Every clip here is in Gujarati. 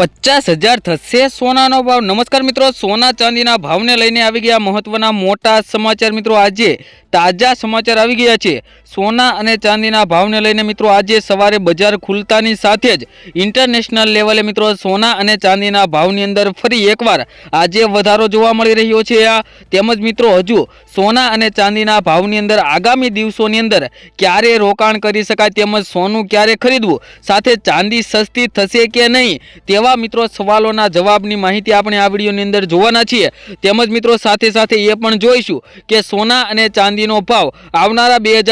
પચાસ હજાર થશે સોનાનો ભાવ. નમસ્કાર મિત્રો, સોના ચાંદીના ભાવને લઈને આવી ગયા મહત્વના મોટા સમાચાર. મિત્રો, આજે તાજા સમાચાર આવી ગયા છે. સોના અને ચાંદીના ભાવને લઈને મિત્રો, આજે સવારે બજાર ખુલતાની સાથે જ ઇન્ટરનેશનલ લેવલે મિત્રો, સોના અને ચાંદીના ભાવની અંદર ફરી એકવાર આજે વધારો જોવા મળી રહ્યો છે. આ તેમજ મિત્રો, હજુ સોના અને ચાંદીના ભાવની અંદર આગામી દિવસોની અંદર ક્યારે રોકાણ કરી શકાય તેમજ સોનું ક્યારે ખરીદવું? સાથે ચાંદી સસ્તી થશે કે નહીં તેવા મિત્રો સવાલોના જવાબની માહિતી આપણે આ વિડીયોની અંદર જોવાના છીએ. તેમજ મિત્રો સાથે સાથે એ પણ જોઈશું કે સોના અને ચાંદીનો ભાવ આવનારા બે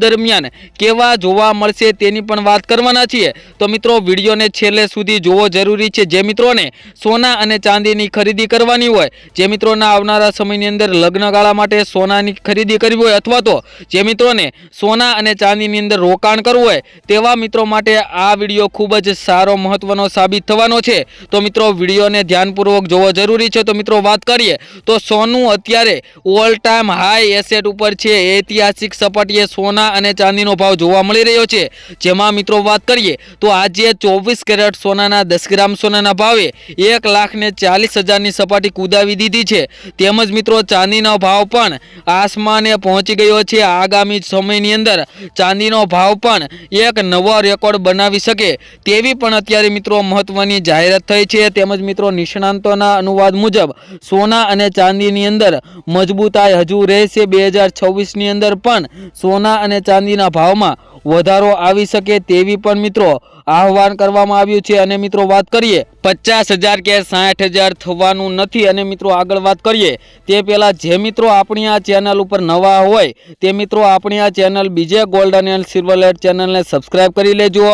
દરમિયાન કેવા જોવા મળશે તેની પણ વાત કરવાના છીએ. તો મિત્રો વિડીયોને છેલ્લે સુધી જોવો જરૂરી છે. જે મિત્રોને સોના અને ચાંદીની ખરીદી કરવાની હોય, જે મિત્રોના આવનારા સમયની અંદર લગ્નગાળા માટે સોનાની ખરીદી કરવી હોય અથવા તો જે મિત્રોને સોના અને ચાંદીની અંદર રોકાણ કરવું હોય, તેવા મિત્રો માટે આ વીડિયો ખૂબ જ સારો મહત્વનો સાબિત થવાનો છે. તો મિત્રો, વિડીયોને ધ્યાનપૂર્વક જોવો જરૂરી છે. તો મિત્રો, વાત કરીએ, તો સોનું અત્યારે ઓલ ટાઈમ હાઈ એસેટ ઉપર છે. ઐતિહાસિક સપાટીએ સોના અને ચાંદીનો ભાવ જોવા મળી રહ્યો છે. જેમાં મિત્રો, વાત કરીએ, તો આજે ચોવીસ કેરેટ સોનાના, દસ ગ્રામ સોનાના ભાવે એક લાખ ને ચાલીસ હજારની સપાટી કુદાવી દીધી છે. તેમજ મિત્રો, ચાંદીનો ભાવ પણ આસમાને પહોંચી ગયો છે. આગામી સમયની અંદર ચાંદીનો ભાવ પણ એક નવો રેકોર્ડ બનાવી શકે તેવી પણ અત્યારે મિત્રો મહત્વની જાહેરાત થઈ છે તેમજ મિત્રો નિષ્ણાંતોના અનુવાદ મુજબ સોના અને ચાંદીની અંદર મજબૂતાઈ હજુ રહેશે બે હજાર છવ્વીસની અંદર પણ સોના અને ચાંદીના ભાવમાં વધારો આવી શકે તેવી પણ મિત્રો આહવાન કરવામાં આવ્યું છે. અને મિત્રો વાત કરીએ, પચાસ હજાર કે સાઠ હજાર થવાનું નથી. અને મિત્રો આગળ વાત કરીએ, તે પહેલાં જે મિત્રો આપણી આ ચેનલ ઉપર નવા હોય, તે મિત્રો આપણી આ ચેનલ બીજે ગોલ્ડન એન્ડ સિલ્વરલેટ ચેનલને સબસ્ક્રાઇબ કરી લેજો.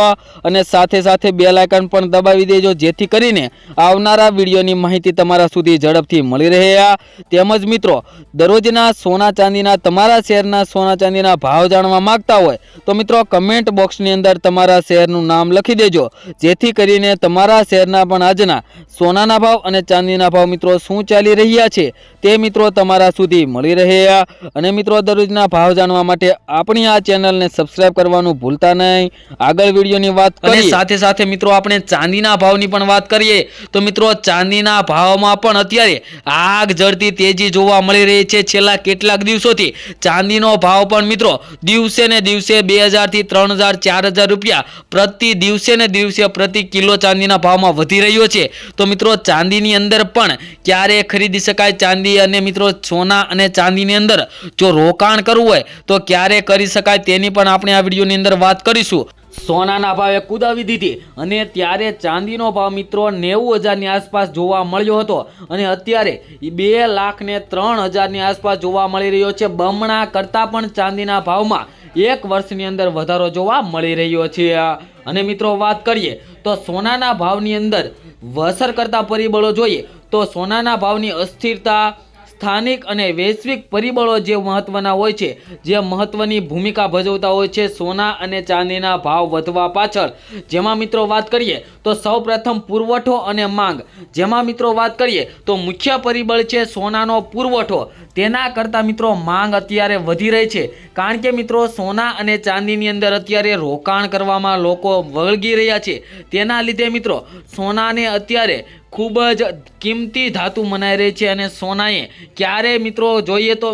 અને સાથે સાથે બે લાયકન પણ દબાવી દેજો, જેથી કરીને આવનારા વિડીયોની માહિતી તમારા સુધી ઝડપથી મળી રહે. તેમજ મિત્રો, દરરોજના સોના ચાંદીના, તમારા શહેરના સોના ચાંદીના ભાવ જાણવા માંગતા હોય, તો મિત્રો કમેન્ટ બોક્સની અંદર તમારા શહેરનું નામ લખી દેજો. જેથી કરીને તમારા શહેરના પણ આજના સોનાના ભાવ અને ચાંદીના ભાવ મિત્રો શું ચાલી રહ્યા છે તે મિત્રો તમારા સુધી મળી રહે અને મિત્રો દરરોજના ભાવ જાણવા માટે આપણી આ ચેનલને સબસ્ક્રાઇબ કરવાનું ભૂલતા નહીં. આગળ વિડીયોની વાત કરીએ. સાથે સાથે મિત્રો આપણે ચાંદીના ભાવની પણ વાત કરીએ. તો મિત્રો ચાંદીના ભાવમાં પણ અત્યારે આગ જડતી તેજી જોવા મળી રહી છે છેલ્લા કેટલાક દિવસોથી. ચાંદીનો ભાવ પણ મિત્રો દિવસે ને દિવસે બે હજારથી ત્રણ હજાર ચાર હજાર રૂપિયા પ્રતિ દિવસે ને દિવસે પ્રતિ કિલો ચાંદીના ભાવમાં વધી રહ્યો છે. તો મિત્રો, ચાંદીની અંદર પણ ક્યારે ખરીદી શકાય ચાંદી? અને મિત્રો, સોના અને ચાંદીની અંદર જો રોકાણ કરવું હોય, તો ક્યારે કરી શકાય તેની પણ આપણે આ વિડીયોની અંદર વાત કરીશું. સોનાના ભાવે કુદાવી દીધી અને ત્યારે ચાંદીનો ભાવ મિત્રો નેવું હજારની આસપાસ જોવા મળ્યો હતો. અને અત્યારે બે લાખ ને ત્રણ હજારની આસપાસ જોવા મળી રહ્યો છે. બમણા કરતાં પણ ચાંદીના ભાવમાં એક વર્ષની અંદર વધારો જોવા મળી રહ્યો છે. અને મિત્રો વાત કરીએ તો સોનાના ભાવની અંદર અસર કરતા પરિબળો જોઈએ તો સોનાના ભાવની અસ્થિરતા સ્થાનિક અને વૈશ્વિક પરિબળો જે મહત્વના હોય છે, જે મહત્વની ભૂમિકા ભજવતા હોય છે, સોના અને ચાંદીના ભાવ વધવા પાછળ. જેમાં મિત્રો વાત કરીએ, તો સૌપ્રથમ પુરવઠો અને માંગ. જેમાં મિત્રો વાત કરીએ, તો મુખ્ય પરિબળ છે સોનાનો પુરવઠો. તેના કરતાં મિત્રો માંગ અત્યારે વધી રહી છે. કારણ કે મિત્રો સોના અને ચાંદીની અંદર અત્યારે રોકાણ કરવામાં લોકો વળગી રહ્યા છે. તેના લીધે મિત્રો સોનાને અત્યારે ખૂબ જ કિંમતી ધાતુ મનાઈ રહી છે અને સોનાએ ક્યારે મિત્રો જોઈએ તો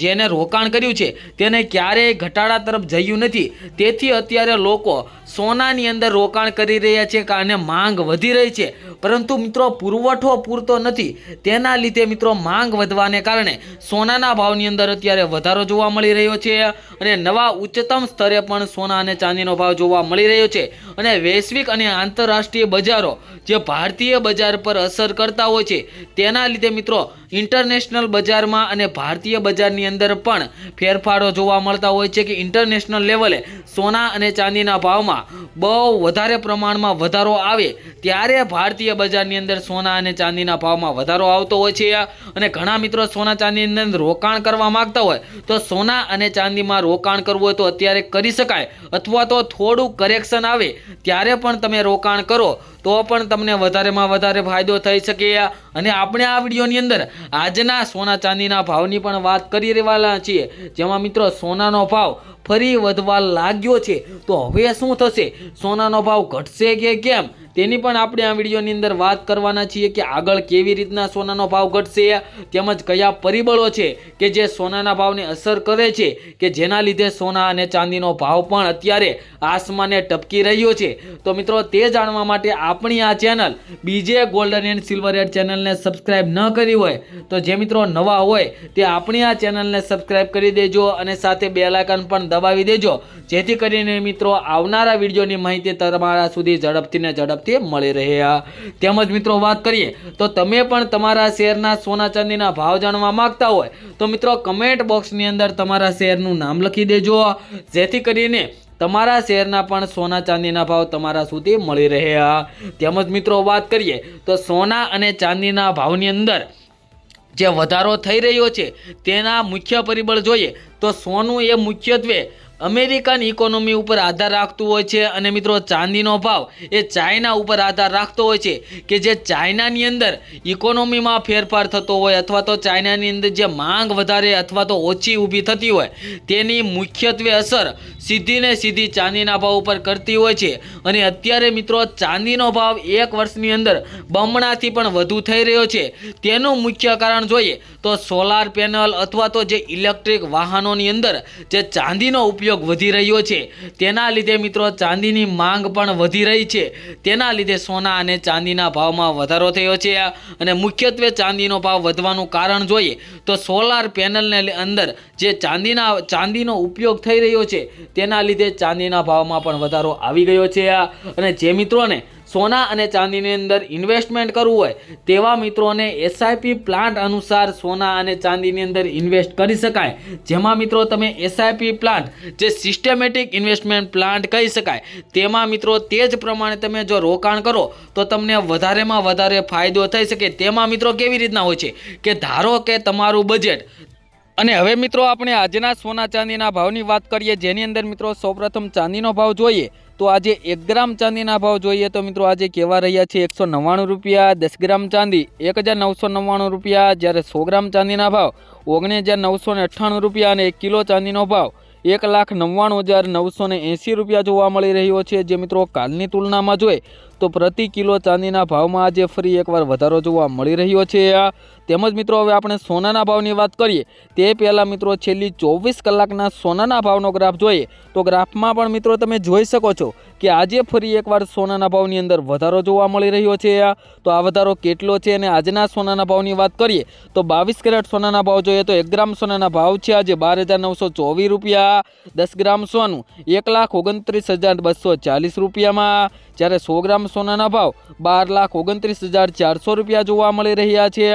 જેને રોકાણ કર્યું છે, તેને ક્યારેય ઘટાડા તરફ જયું નથી. તેથી અત્યારે લોકો સોનાની અંદર રોકાણ કરી રહ્યા છે અને માંગ વધી રહી છે. પરંતુ મિત્રો પુરવઠો પૂરતો નથી. તેના લીધે મિત્રો માંગ વધવાને કારણે સોનાના ભાવની અંદર અત્યારે વધારો જોવા મળી રહ્યો છે અને નવા ઉચ્ચતમ સ્તરે પણ સોના અને ચાંદીનો ભાવ જોવા મળી રહ્યો છે. અને વૈશ્વિક અને આંતરરાષ્ટ્રીય બજારો, જે ભારતીય બજાર પર અસર કરતા હોય છે. તેના લીધે મિત્રો ઇન્ટરનેશનલ બજારમાં અને ભારતીય બજારની અંદર પણ ફેરફારો જોવા મળતા હોય છે કે ઇન્ટરનેશનલ લેવલે સોના અને ચાંદીના ભાવમાં બહુ વધારે પ્રમાણમાં વધારો આવે, ત્યારે ભારતીય બજારની અંદર સોના અને ચાંદીના ભાવમાં વધારો આવતો હોય છે. અને ઘણા મિત્રો સોના ચાંદીની અંદર રોકાણ કરવા માંગતા હોય, તો સોના અને ચાંદીમાં રોકાણ કરવું હોય તો અત્યારે કરી શકાય. અથવા તો થોડું કરેક્શન આવે, ત્યારે પણ તમે રોકાણ કરો. તો પણ તમને વધારેમાં વધારે ફાયદો થઈ શકે. અને આપણે આ વિડીયોની અંદર આજના સોના ચાંદીના ભાવની પણ વાત કરી રહેવાના છીએ. જેમાં મિત્રો સોનાનો ભાવ ફરી વધવા લાગ્યો છે. તો હવે શું થશે? સોનાનો ભાવ ઘટશે કે કેમ? તેની પણ આપણે આ વિડીયોની અંદર વાત કરવાના છીએ કે આગળ કેવી રીતના સોનાનો ભાવ ઘટશે, તેમજ કયા પરિબળો છે કે જે સોનાના ભાવને અસર કરે છે, કે જેના લીધે સોના અને ચાંદીનો ભાવ પણ અત્યારે આસમાને ટપકી રહ્યો છે. તો મિત્રો તે જાણવા માટે આપણી આ channel B J golden and silver ad ચેનલને સબસ્ક્રાઇબ ન કરી હોય તો જે મિત્રો નવા હોય તે આપણી આ ચેનલને સબસ્ક્રાઈબ કરી દેજો અને સાથે બેલાયકન પણ દબાવી દેજો. જેથી કરીને મિત્રો આવનારા વિડીયોની માહિતી તમારા સુધી ઝડપથી ને ઝડપથી મળી રહે તેમજ મિત્રો વાત કરીએ તો તમે પણ તમારા શેરના સોના ચાંદીના ભાવ જાણવા માંગતા હોય તો મિત્રો કમેન્ટ બોક્સની અંદર તમારા શેરનું નામ લખી દેજો. જેથી કરીને તમારા શેરના પણ સોના ચાંદીના ભાવ તમારા સુધી મળી રહ્યા. તેમજ મિત્રો વાત કરીએ તો સોના અને ચાંદીના ભાવની અંદર જે વધારો થઈ રહ્યો છે તેના મુખ્ય પરિબળ જોઈએ તો સોનું એ મુખ્યત્વે અમેરિકન ઇકોનોમી ઉપર આધાર રાખતું હોય છે અને મિત્રો ચાંદીનો ભાવ એ ચાઇના ઉપર આધાર રાખતો હોય છે કે જે ચાઇનાની અંદર ઇકોનોમીમાં ફેરફાર થતો હોય અથવા તો ચાઇનાની અંદર જે માંગ વધારે અથવા તો ઓછી ઊભી થતી હોય તેની મુખ્યત્વે અસર સીધી ને સીધી ચાંદીના ભાવ ઉપર કરતી હોય છે. અને અત્યારે મિત્રો ચાંદીનો ભાવ એક વર્ષની અંદર બમણાથી પણ વધુ થઈ રહ્યો છે. તેનું મુખ્ય કારણ જોઈએ તો સોલાર પેનલ અથવા તો જે ઇલેક્ટ્રિક વાહનોની અંદર જે ચાંદીનો ઉપયોગ વધી રહ્યો છે. તેના લીધે મિત્રો ચાંદીની માંગ પણ વધી રહી છે. તેના લીધે સોના અને ચાંદીના ભાવમાં વધારો થયો છે. અને મુખ્યત્વે ચાંદીનો ભાવ વધવાનું કારણ જોઈએ તો સોલાર પેનલને અંદર જે ચાંદીના, ચાંદીનો ઉપયોગ થઈ રહ્યો છે, તેના લીધે ચાંદીના ભાવમાં પણ વધારો આવી ગયો છે. અને જે મિત્રોને સોના અને ચાંદીની અંદર ઇન્વેસ્ટમેન્ટ કરવું હોય, તેવા મિત્રોને એસઆઈપી પ્લાન્ટ અનુસાર સોના અને ચાંદીની અંદર ઇન્વેસ્ટ કરી શકાય. જેમાં મિત્રો તમે એસઆઈપી પ્લાન્ટ જે સિસ્ટેમેટિક ઇન્વેસ્ટમેન્ટ પ્લાન્ટ કહી શકાય, તેમાં મિત્રો તે જ પ્રમાણે તમે જો રોકાણ કરો, તો તમને વધારેમાં વધારે ફાયદો થઈ શકે. તેમાં મિત્રો કેવી રીતના હોય છે? કે ધારો કે તમારું બજેટ અને હવે મિત્રો આપણે આજના સોના ચાંદીના ભાવની વાત કરીએ, જેની અંદર મિત્રો સૌપ્રથમ ચાંદીનો ભાવ જોઈએ, તો આજે એક ગ્રામ ચાંદીના ભાવ જોઈએ, તો મિત્રો આજે કહેવા રહ્યા છે? એકસો નવ્વાણું રૂપિયા, દસ ગ્રામ ચાંદી, એક હજાર નવસો નવ્વાણું રૂપિયા, જ્યારે સો ગ્રામ ચાંદીના ભાવ ઓગણીસ હજાર નવસો ને અઠ્ઠાણું રૂપિયા અને એક કિલો ચાંદીનો ભાવ, એક લાખ નવ્વાણું હજાર નવસો ને એંસી રૂપિયા જોવા મળી રહ્યો છે, જે મિત્રો કાલની તુલનામાં જોઈએ તો પ્રતિ કિલો ચાંદીના ભાવમાં આજે ફરી એકવાર વધારો જોવા મળી રહ્યો છે. તેમજ મિત્રો, હવે આપણે સોનાના ભાવની વાત કરીએ, તે પહેલાં મિત્રો છેલ્લી ચોવીસ કલાકના સોનાના ભાવનો ગ્રાફ જોઈએ. તો ગ્રાફમાં પણ મિત્રો તમે જોઈ શકો છો કે આજે ફરી એકવાર સોનાના ભાવની અંદર વધારો જોવા મળી રહ્યો છે. તો આ વધારો કેટલો છે અને આજના સોનાના ભાવની વાત કરીએ, તો બાવીસ કેરેટ સોનાના ભાવ જોઈએ તો એક ગ્રામ સોનાના ભાવ છે આજે બાર હજાર નવસો ચોવીસ રૂપિયા. દસ ગ્રામ સોનું એક લાખ ઓગણત્રીસ હજાર બસો ચાલીસ રૂપિયામાં. જ્યારે સો ગ્રામ સોનાના ભાવ બાર લાખ ઓગણત્રીસ હજાર ચારસો રૂપિયા જોવા મળી રહ્યા છે.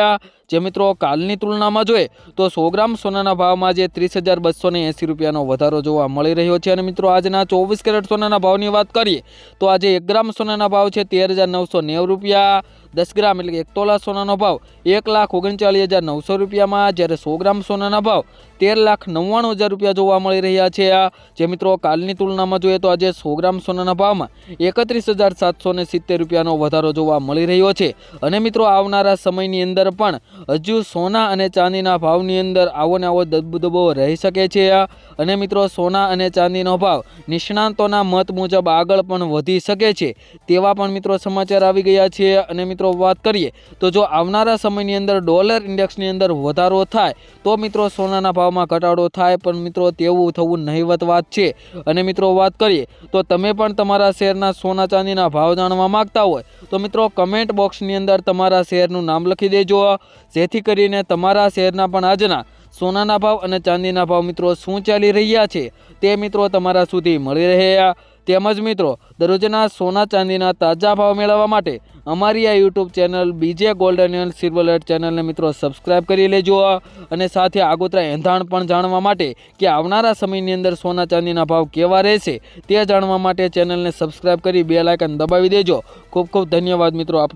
જે મિત્રો કાલની તુલનામાં જોઈએ તો સો ગ્રામ સોનાના ભાવમાં જે ત્રીસ હજાર બસો એંસી રૂપિયાનો વધારો જોવા મળી રહ્યો છે. અને મિત્રો આજના ચોવીસ કેરેટ સોનાના ભાવની વાત કરીએ તો આજે એક ગ્રામ સોનાના ભાવ છે તેર હજાર નવસો નેવું રૂપિયા, દસ ગ્રામ એટલે કે એક તોલા સોનાનો ભાવ એક લાખ ઓગણચાલીસ હજાર નવસો રૂપિયામાં, જ્યારે સો ગ્રામ સોનાના ભાવ તેર લાખ નવ્વાણું હજાર રૂપિયા જોવા મળી રહ્યા છે. જે મિત્રો કાલની તુલનામાં જોઈએ તો આજે સો ગ્રામ સોનાના ભાવમાં એકત્રીસ હજાર સાતસો સિત્તેર રૂપિયાનો વધારો જોવા મળી રહ્યો છે. અને મિત્રો આવનારા સમયની અંદર પણ હજુ સોના અને ચાંદીના ભાવની અંદર આવો ને આવો દબદબો રહી શકે છે અને મિત્રો, સોના અને ચાંદીનો ભાવ નિષ્ણાંતોના મત મુજબ આગળ પણ વધી શકે છે. તેવા પણ મિત્રો સમાચાર આવી ગયા છે. અને મિત્રો, વાત કરીએ તો જો આવનારા સમયની અંદર ડોલર ઇન્ડેક્સની અંદર વધારો થાય, તો મિત્રો, સોનાના ભાવમાં ઘટાડો થાય. પણ મિત્રો, તેવું થવું નહિવત વાત છે. અને મિત્રો, વાત કરીએ તો તમે પણ તમારા શેરના સોના ચાંદીના ભાવ જાણવા માગતા હોય, તો મિત્રો, કમેન્ટ બોક્સની અંદર તમારા શેરનું નામ લખી દેજો. જેથી કરીને તમારા શહેરના પણ આજના સોનાના ભાવ અને ચાંદીના ભાવ મિત્રો શું ચાલી રહ્યા છે તે મિત્રો તમારા સુધી મળી રહ્યા. તેમજ મિત્રો, દરરોજના સોના ચાંદીના તાજા ભાવ મેળવવા માટે અમારી આ YouTube channel B J golden and silver ચેનલને મિત્રો સબસ્ક્રાઈબ કરી લેજો. અને સાથે આગોતરા એંધાણ પણ જાણવા માટે કે આવનારા સમયની અંદર સોના ચાંદીના ભાવ કેવા રહેશે તે જાણવા માટે ચેનલને સબસ્ક્રાઈબ કરી બે લાયકન દબાવી દેજો. ખૂબ ખૂબ ધન્યવાદ મિત્રો આપ